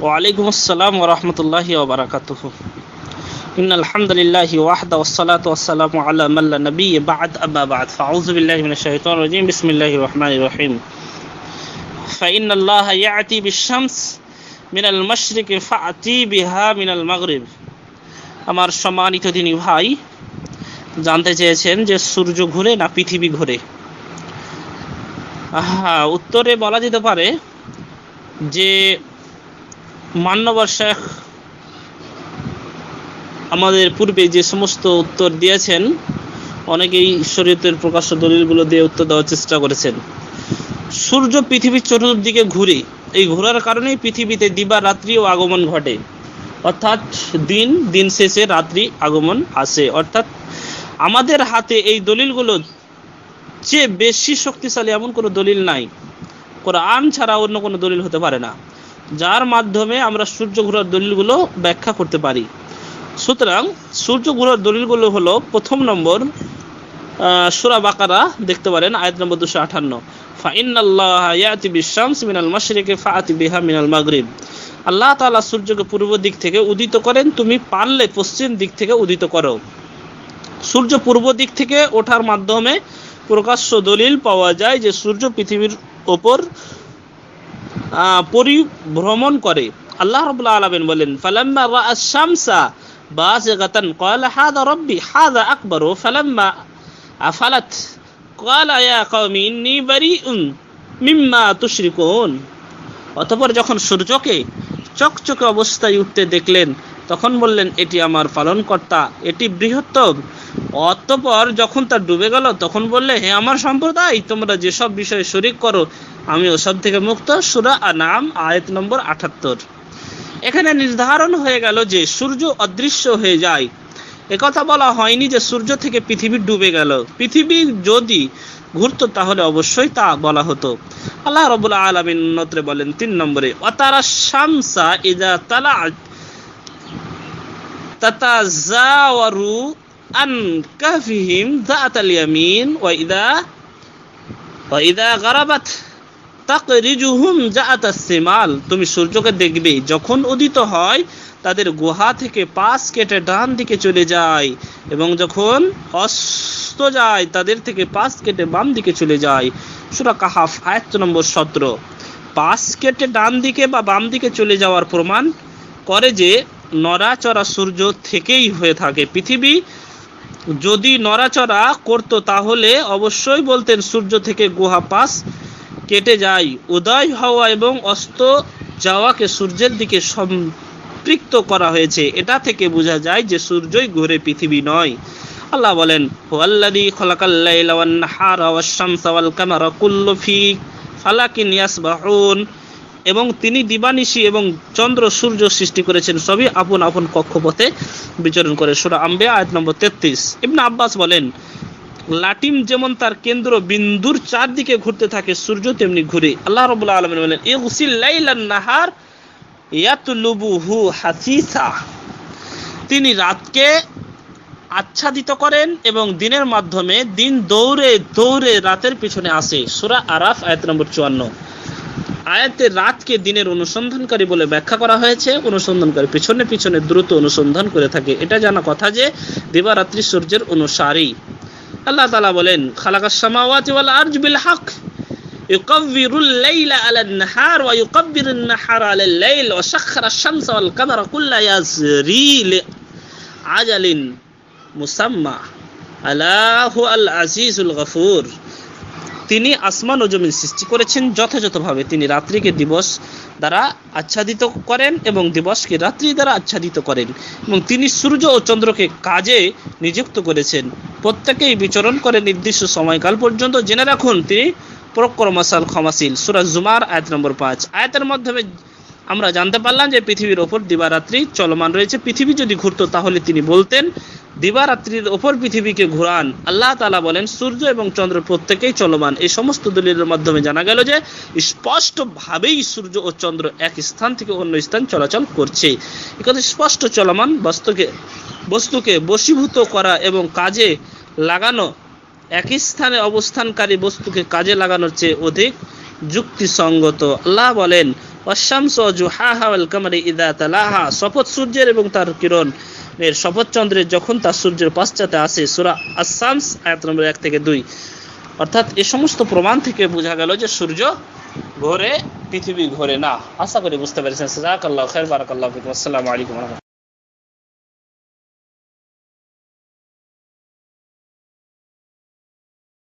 وعليكم السلام ورحمة الله وبركاته إن الحمد لله وحده والصلاة والسلام على من لا نبي بعد أما بعد فأعوذ بالله من الشيطان الرجيم بسم الله الرحمن الرحيم فإن الله يأتي بالشمس من المشرق فأتي بها من المغرب আমার সম্মানিত তিনি ভাই জানতে চেয়েছেন যে সূর্য ঘুরে না পৃথিবী ঘুরে হ্যাঁ উত্তরে বলা যেতে পারে যে মান্যবর শেখ আমাদের পূর্বে যে সমস্ত উত্তর দিয়েছেন, অনেকেই শরীয়তের প্রকাশ্য দলিলগুলো দিয়ে উত্তর দেওয়ার চেষ্টা করেছেন। সূর্য পৃথিবীর চতুর্দিকে ঘুরে, এই ঘোরার কারণেই পৃথিবীতে দিবা রাত্রি ও আগমন ঘটে। অর্থাৎ দিন দিন শেষে রাত্রি, আগমন আসে। অর্থাৎ আমাদের হাতে এই দলিলগুলো চেয়ে বেশি শক্তিশালী এমন কোনো দলিল নাই। কোরআন ছাড়া অন্য কোনো দলিল হতে পারে না। যার মাধ্যমে আমরা সূর্য ঘোরার দলিলগুলো ব্যাখ্যা করতে পারি। সুতরাং সূর্য ঘোরার দলিলগুলো হলো প্রথম নম্বর সুরা বাকারা দেখতে পারেন, আয়াত নম্বর দুশো আঠান্ন আল্লাহ তাআলা সূর্যকে পূর্ব দিক থেকে উদিত করেন, তুমি পারলে পশ্চিম দিক থেকে উদিত করো। সূর্য পূর্ব দিক থেকে ওঠার মাধ্যমে প্রকাশ্য দলিল পাওয়া যায় যে সূর্য পৃথিবীর ওপর পরিভ্রমণ করে। আল্লাহ রাব্বুল আলামিন বলেন, ফালাম্মা তুশরিকুন। অতঃপর যখন সূর্যকে চকচকে অবস্থায় উঠতে দেখলেন, তখন বললেন, এটি আমার পালনকর্তা, এটি বৃহত্তম অতঃপর যখন তা ডুবে গেল, তখন বললে, হে আমার সম্প্রদায়, তোমরা যেসব বিষয়ে শরিক করো, আমি ওসব থেকে মুক্ত। সুরা নাম আয়াত নম্বর আটাত্তর। এখানে নির্ধারণ হয়ে গেল যে সূর্য অদৃশ্য হয়ে যায়। একথা বলা হয়নি যে সূর্য থেকে পৃথিবী ডুবে গেল। পৃথিবী যদি ঘুরতো, তাহলে অবশ্যই তা বলা হতো। আল্লাহ রবুল্লা আলমিন নত্রে বলেন তিন নম্বরে অতারা শামসা ইজা তালা তাতাজাওয়ারু আন কাফিহিম যাআতাল ইয়ামিন ওয়া ইদা ওয়া ইদা গারাবাত তাকরিজুহুম যাআতাস সিমাল তুমি সূর্যকে দেখবে, যখন উদিত হয়, তাদের গুহা থেকে পাশ কেটে ডান দিকে চলে যায় এবং যখন অস্ত যায়, তাদের থেকে পাশ কেটে বাম দিকে চলে যায়। সুরা কাহাফ, আয়াত নম্বর সতেরো। পাশ কেটে ডান দিকে বা বাম দিকে চলে যাওয়ার প্রমাণ করে যে নড়াচড়া সূর্য থেকেই হয়ে থাকে। পৃথিবী যদি নড়াচড়া করতো তাহলে অবশ্যই বলতেন, সূর্য থেকে গুহা পাস কেটে যায় উদয় হওয়া এবং অস্ত যাওয়াকে সূর্যের দিকে সম্পৃক্ত করা হয়েছে। এটা থেকে বোঝা যায় যে সূর্যই ঘুরে পৃথিবী নয়। আল্লাহ বলেন, হুয়াল্লাযী খালাকাল-লাইলা ওয়ান-নাহারা ওয়াশ-শামসা ওয়াল-কামারা কুল্লু ফি ফালাকিন ইয়াসবাহুন। এবং তিনি দিবানিশি এবং চন্দ্র সূর্য সৃষ্টি করেছেন সবই আপন আপন কক্ষপথে বিচরণ করে। সূরা আম্বিয়া, আয়াত নম্বর 33 ইবনে আব্বাস বলেন, লাটিম যেমন তার কেন্দ্র বিন্দুর চারদিকে ঘুরতে থাকে, সূর্য তেমনি ঘুরে। আল্লাহ রাব্বুল আলামিন বলেন, ইগসিল লাইলান নাহার ইয়াতলুবুহু হাসিসা। তিনি রাতকে আচ্ছাদিত করেন এবং দিনের মাধ্যমে দিন দৌড়ে দৌড়ে রাতের পিছনে আসে। সূরা আরাফ, আয়াত নম্বর 54 আয়াতে রাতকে দিনের অনুসন্ধানকারী বলে ব্যাখ্যা করা হয়েছে অনুসন্ধানকারী পিছনে পিছনে দ্রুত অনুসন্ধান করে থাকে এটা জানা কথা যে দিবারাত্রি সূর্যের অনুসারী আল্লাহ তালা বলেন খালাকাস সামাওয়াতি ওয়াল আরজ বিল হক يكبر الليل على النهار ويكبر النهار على الليل وسخر الشمس والقمر كل يجري لعجل مسمى ألا هو العزيز الغفور তিনি আসমান ও জমিন সৃষ্টি করেছেন যথাযথভাবে। তিনি রাত্রিকে দিবস দ্বারা আচ্ছাদিত করেন এবং দিবসকে রাত্রি দ্বারা আচ্ছাদিত করেন এবং তিনি সূর্য ও চন্দ্রকে কাজে নিযুক্ত করেছেন। প্রত্যেকেই বিচরণ করে নির্দিষ্ট সময়কাল পর্যন্ত। জেনে রাখুন, তিনি প্রক্রমশাল ক্ষমাশীল। সুরাজ জুমার আয়াত নম্বর পাঁচ। আয়াতের মাধ্যমে আমরা জানতে পারলাম যে পৃথিবীর ওপর দিবারাত্রি চলমান রয়েছে। পৃথিবী যদি ঘুরতো তাহলে তিনি বলতেন দিবারাত্রির ওপর পৃথিবীকে ঘুরান। আল্লাহ তালা বলেন, সূর্য এবং চন্দ্র প্রত্যেকেই চলমান। এই সমস্ত দলিলের মাধ্যমে জানা গেল যে, স্পষ্টভাবেই সূর্য ও চন্দ্র এক স্থান থেকে অন্য স্থান চলাচল করছে। এখানে স্পষ্ট চলমান বস্তুকে বস্তুকে বশীভূত করা এবং কাজে লাগানো, একই স্থানে অবস্থানকারী বস্তুকে কাজে লাগানোর চেয়ে অধিক যুক্তিসঙ্গত। আল্লাহ বলেন অশ্যামস জুহা হাওয়াল কামারি ইদা তালাহা। শপথ সূর্যের এবং তার কিরণ এর শপথ চন্দ্রের যখন তার সূর্যের পাশ্চাতে আসে, সুরা আস-শামস আয়াত নম্বর এক থেকে দুই। অর্থাৎ এ সমস্ত প্রমাণ থেকে বোঝা গেল যে সূর্য ঘোরে, পৃথিবী ঘোরে না। আশা করি বুঝতে পেরেছেন। জাযাকাল্লাহু খাইর, বারাকাল্লাহু আসসালামু আলাইকুম